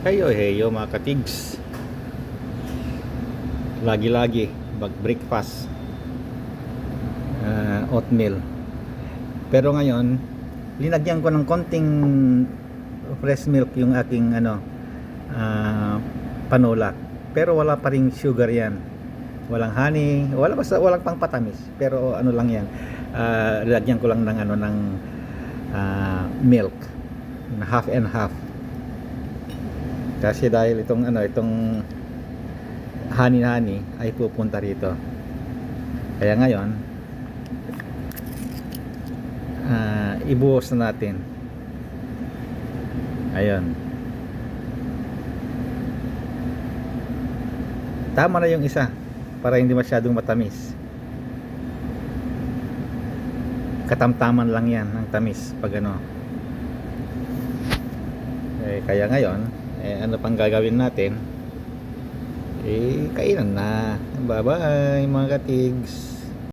Heyo heyo mga katigs. Lagi-lagi bag breakfast. Ah, oatmeal. Pero ngayon, linagyan ko ng konting fresh milk yung aking ano ah, panola. Pero wala pa ring sugar 'yan. Walang honey, wala basta walang pang patamis. Pero ano lang 'yan. Ah, lagyan ko lang ng ano ng ah, milk half and half. Kasi dahil itong ano, itong honey ay pupunta rito. Kaya ngayon, ah, ibuhos na natin. Ayun. Tama na yung isa para hindi masyadong matamis. Katamtaman lang yan ng tamis pag ano. Eh, kaya ngayon, eh, ano pang gagawin natin? Eh, kainan na. Bye-bye mga katigs.